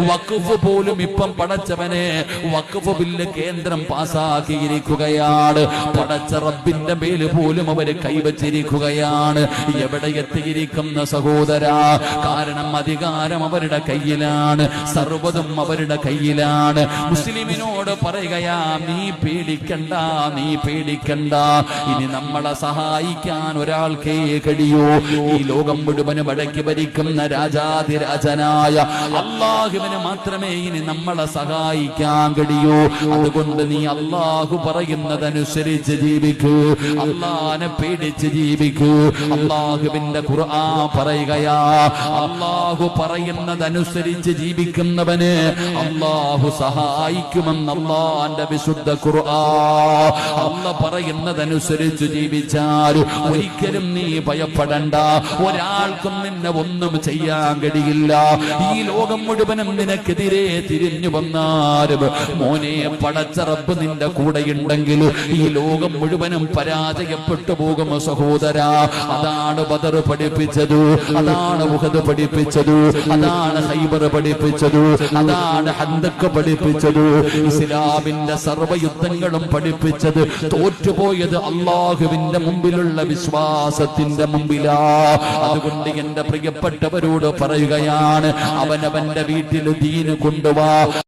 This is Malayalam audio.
വഖഫ് പോലും ഇപ്പം പടച്ചവനെ വഖഫ് ബില്ല് കേന്ദ്രം പാസാക്കിയിരിക്കുകയാണ്. പടച്ച റബ്ബിന്റെ മേൽ പോലും അവർ കൈവച്ചിരിക്കുകയാണ്. എവിടെ എത്തിയിരിക്കുന്ന സഹോദര? കാരണം അധികാരം അവരുടെ കയ്യിലാണ്. സർവതും അവരുടെ കയ്യിലാണ്. മുസ്ലിമിനോട് പറയുകയാ നീ പേടിക്കണ്ട നീ പേടിക്കണ്ട. ഇനി നമ്മളെ സഹായിക്കാൻ ഒരാൾക്കേ കഴിയൂ. ഈ ലോകം മുഴുവനും അടക്കി ഭരിക്കുന്ന രാജാതിരാജനായ അള്ളാഹുവിന് മാത്രമേ ഇനി നമ്മളെ സഹായിക്കാൻ കഴിയൂ അതുകൊണ്ട് നീ അള്ളാഹു പറയുന്നതനുസരിച്ച് ജീവിക്കൂ. അള്ളാഹനെ പേടിച്ച് ജീവിക്കൂ. അള്ളാഹുവിന്റെ ഖുർആൻ പറയുകയാ അള്ളാഹു പറയുന്നതനുസരിച്ച് ജീവിക്കുന്നവന് അള്ളാഹു സഹായിക്കുമെന്ന് അള്ളാന്റെ വിശുദ്ധ ഖുർആൻ അള്ള പറയുന്നതനുസരിച്ച് ജീവിച്ചാൽ ഒരിക്കലും നീ ഭയപ്പെടണ്ട. ഒരാൾക്കും നിന്നെ ഒന്നും ചെയ്യാൻ കഴിയില്ല ഈ ലോകം മുഴുവനും നിനക്കെതിരെ തിരിഞ്ഞു വന്നാലും മോനെ പടച്ച റബ്ബ് നിന്റെ കൂടെയുണ്ടെങ്കിൽ ഈ ലോകം മുഴുവനും പരാജയപ്പെട്ടു പോകും സഹോദര. അതാണ് ബദർ പഠിപ്പിച്ചത് അതാണ് മുഹദ് പഠിപ്പിച്ചത് അതാണ് ഹൈബർ പഠിപ്പിച്ചത് അതാണ് ഹന്തക്ക് പഠിപ്പിച്ചത്. ഇസ്ലാമിന്റെ സർവയുദ്ധങ്ങളും പഠിപ്പിച്ചത് തോറ്റുപോയത് അള്ളാഹുവിന്റെ മുമ്പിലുള്ള വിശ്വാസത്തിന്റെ മുമ്പിലാ. അതുകൊണ്ട് എന്റെ പ്രിയപ്പെട്ടവരോട് പറയുകയാണ് അവനവന്റെ വീട്ടിൽ ദീന് കൊണ്ടുവാ.